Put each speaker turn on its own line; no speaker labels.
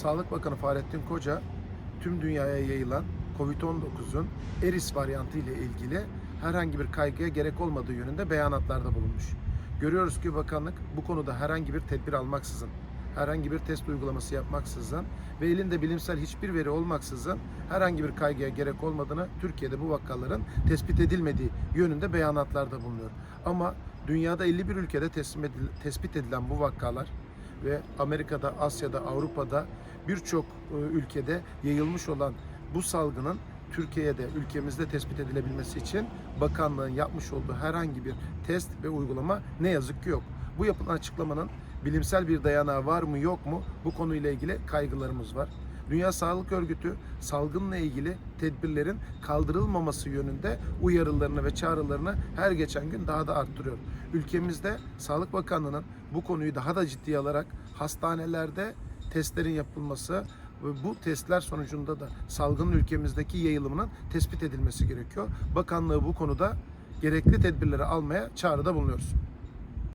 Sağlık Bakanı Fahrettin Koca tüm dünyaya yayılan Covid-19'un Eris varyantı ile ilgili herhangi bir kaygıya gerek olmadığı yönünde beyanatlarda bulunmuş. Görüyoruz ki bakanlık bu konuda herhangi bir tedbir almaksızın, herhangi bir test uygulaması yapmaksızın ve elinde bilimsel hiçbir veri olmaksızın herhangi bir kaygıya gerek olmadığını, Türkiye'de bu vakaların tespit edilmediği yönünde beyanatlarda bulunuyor. Ama dünyada 51 ülkede tespit edilen bu vakalar ve Amerika'da, Asya'da, Avrupa'da birçok e, ülkede yayılmış olan bu salgının Türkiye'de, ülkemizde tespit edilebilmesi için bakanlığın yapmış olduğu herhangi bir test ve uygulama ne yazık ki yok. Bu yapılan açıklamanın bilimsel bir dayanağı var mı yok mu bu konuyla ilgili kaygılarımız var. Dünya Sağlık Örgütü salgınla ilgili tedbirlerin kaldırılmaması yönünde uyarılarını ve çağrılarını her geçen gün daha da arttırıyor. Ülkemizde Sağlık Bakanlığı'nın bu konuyu daha da ciddiye alarak hastanelerde testlerin yapılması ve bu testler sonucunda da salgının ülkemizdeki yayılımının tespit edilmesi gerekiyor. Bakanlığı bu konuda gerekli tedbirleri almaya çağrıda bulunuyoruz.